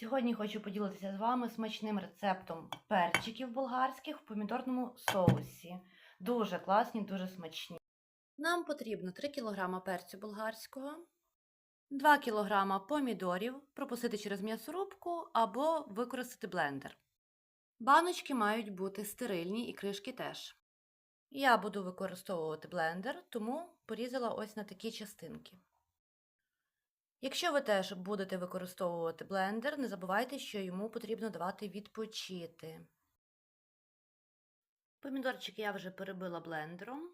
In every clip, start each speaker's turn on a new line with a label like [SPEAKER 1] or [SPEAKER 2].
[SPEAKER 1] Сьогодні хочу поділитися з вами смачним рецептом перчиків болгарських в помідорному соусі. Дуже класні, дуже смачні. Нам потрібно 3 кг перцю болгарського, 2 кг помідорів, пропустити через м'ясорубку або використати блендер. Баночки мають бути стерильні і кришки теж. Я буду використовувати блендер, тому порізала ось на такі частинки. Якщо ви теж будете використовувати блендер, не забувайте, що йому потрібно давати відпочити. Помідорчик я вже перебила блендером.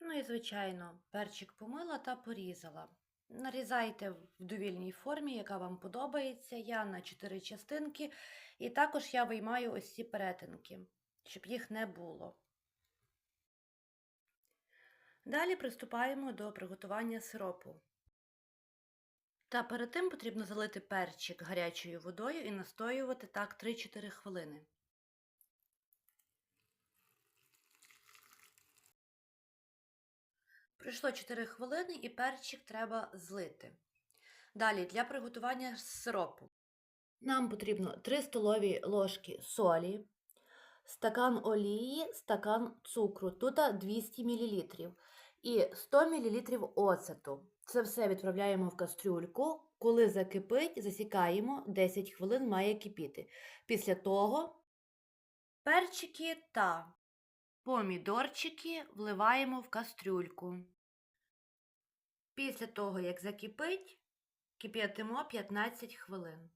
[SPEAKER 1] Ну і, звичайно, перчик помила та порізала. Нарізайте в довільній формі, яка вам подобається. Я на 4 частинки. І також я виймаю ось ці перетинки, щоб їх не було. Далі приступаємо до приготування сиропу. Та перед тим потрібно залити перчик гарячою водою і настоювати так 3-4 хвилини. Пройшло 4 хвилини і перчик треба злити. Далі для приготування сиропу. Нам потрібно 3 столові ложки солі, стакан олії, стакан цукру, тут 200 мл і 100 мл оцету. Це все відправляємо в кастрюльку. Коли закипить, засікаємо 10 хвилин має кипіти. Після того перчики та помідорчики вливаємо в кастрюльку. Після того, як закипить, кип'ятимо 15 хвилин.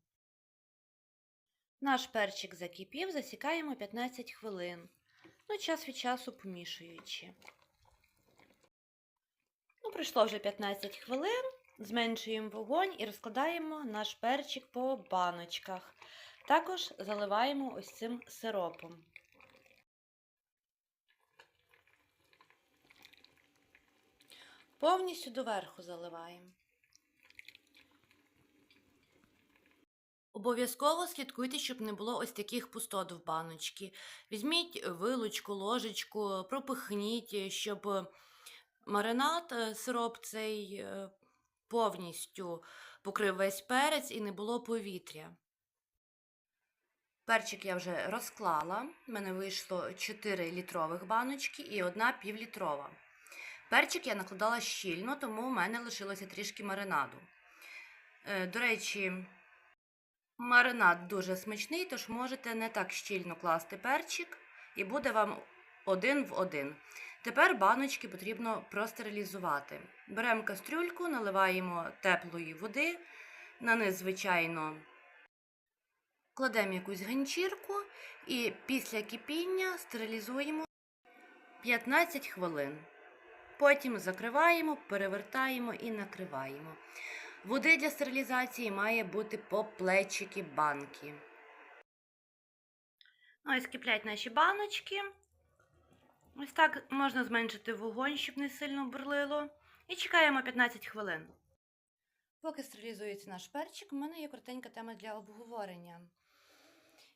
[SPEAKER 1] Наш перчик закипів, засікаємо 15 хвилин. Ну, час від часу помішуючи. Пройшло вже 15 хвилин. Зменшуємо вогонь і розкладаємо наш перчик по баночках. Також заливаємо ось цим сиропом. Повністю доверху заливаємо. Обов'язково слідкуйте, щоб не було ось таких пустот в баночці. Візьміть вилочку, ложечку, пропихніть, щоб маринад, е, сироп цей е, повністю покрив весь перець і не було повітря. Перчик я вже розклала. У мене вийшло 4 літрових баночки і одна півлітрова. Перчик я накладала щільно, тому в мене лишилося трішки маринаду. Е, До речі, маринад дуже смачний, тож можете не так щільно класти перчик, і буде вам один в один. Тепер баночки потрібно простерилізувати. Беремо кастрюльку, наливаємо теплої води, на низ, звичайно, кладемо якусь ганчірку і після кипіння стерилізуємо 15 хвилин. Потім закриваємо, перевертаємо і накриваємо. Води для стерилізації має бути по плечики банки. Ось киплять наші баночки. Ось так можна зменшити вогонь, щоб не сильно бурлило. І чекаємо 15 хвилин. Поки стерилізується наш перчик, у мене є коротенька тема для обговорення.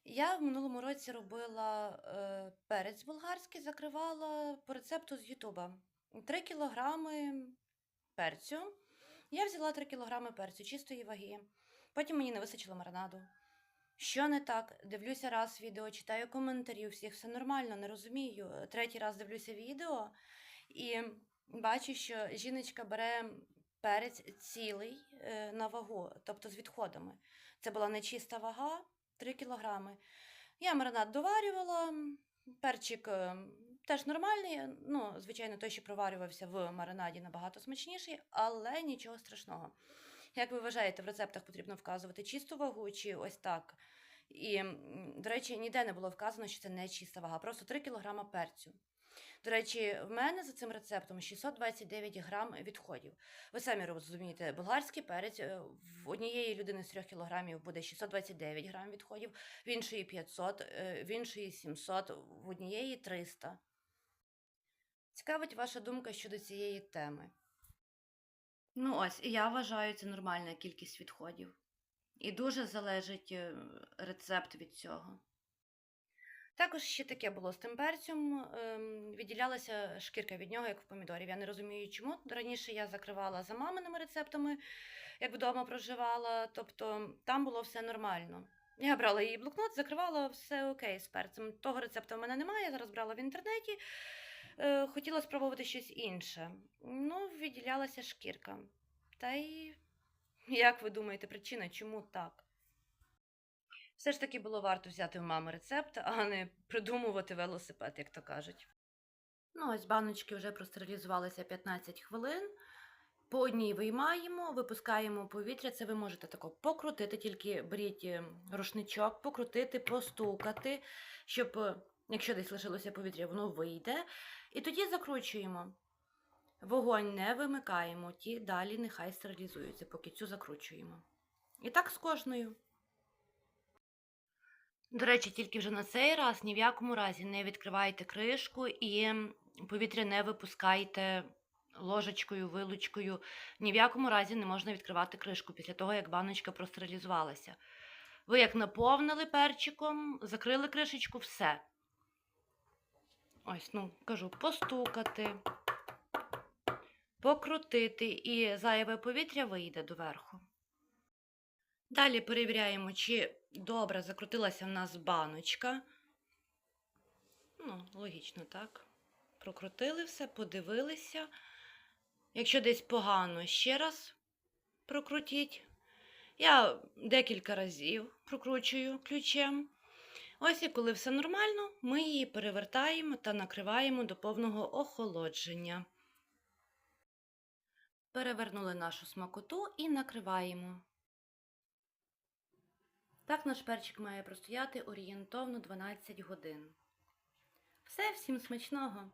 [SPEAKER 1] Я в минулому році робила е, перець болгарський, закривала по рецепту з Ютуба. 3 кілограми перцю. Я взяла 3 кілограми перцю чистої ваги. Потім мені не вистачило маринаду. Що не так? Дивлюся раз відео, читаю коментарі, у всіх все нормально, не розумію. Третій раз дивлюся відео і бачу, що жіночка бере перець цілий е, на вагу, тобто з відходами. Це була нечиста вага 3 кілограми. Я маринад доварювала, перчик е, теж нормальний. Ну, звичайно, той, що проварювався в маринаді, набагато смачніший, але нічого страшного. Як ви вважаєте, в рецептах потрібно вказувати чисту вагу чи ось так? І, до речі, ніде не було вказано, що це не чиста вага, просто 3 кг перцю. До речі, в мене за цим рецептом 629 грам відходів. Ви самі розумієте, болгарський перець е, в однієї людини з 3 кг буде 629 грам відходів, в іншої 500, е, в іншої 700, в однієї 300. Цікавить ваша думка щодо цієї теми. Ну ось, я вважаю, це нормальна кількість відходів. І дуже залежить е, рецепт від цього. Також ще таке було з тим перцем. ем, Відділялася шкірка від нього, як в помідорів. Я не розумію, чому. Раніше я закривала за маминими рецептами. як вдома проживала, тобто там було все нормально. Я брала її блокнот, закривала все окей з перцем. Того рецепту в мене немає, я зараз брала в інтернеті. Е, хотіла спробувати щось інше. Ну, відділялася шкірка. Та й як ви думаєте, причина, чому так? Все ж таки було варто взяти в мами рецепт, а не придумувати велосипед, як то кажуть. Ну, ось баночки вже простерилізувалися 15 хвилин. По одній виймаємо, випускаємо повітря. Це ви можете тако покрутити, тільки беріть е, рушничок, покрутити, постукати, щоб, е, якщо десь лишилося повітря, воно вийде. І тоді закручуємо. Вогонь не вимикаємо, ті далі нехай стерилізуються, поки цю закручуємо. І так з кожною. До речі, тільки вже на цей раз ні в якому разі не відкривайте кришку і повітря не випускайте ложечкою, вилучкою. Ні в якому разі не можна відкривати кришку після того, як баночка простерилізувалася. Ви як наповнили перчиком, закрили кришечку, все. Ось, ну, кажу, постукати, покрутити, і зайве повітря вийде доверху. Далі перевіряємо, чи добре закрутилася в нас баночка. Ну, логічно, так. Прокрутили все, подивилися. Якщо десь погано, ще раз прокрутіть. Я декілька разів прокручую ключем. Ось і коли все нормально, ми її перевертаємо та накриваємо до повного охолодження. Перевернули нашу смакоту і накриваємо. Так наш перчик має простояти орієнтовно 12 годин. Все, всім смачного!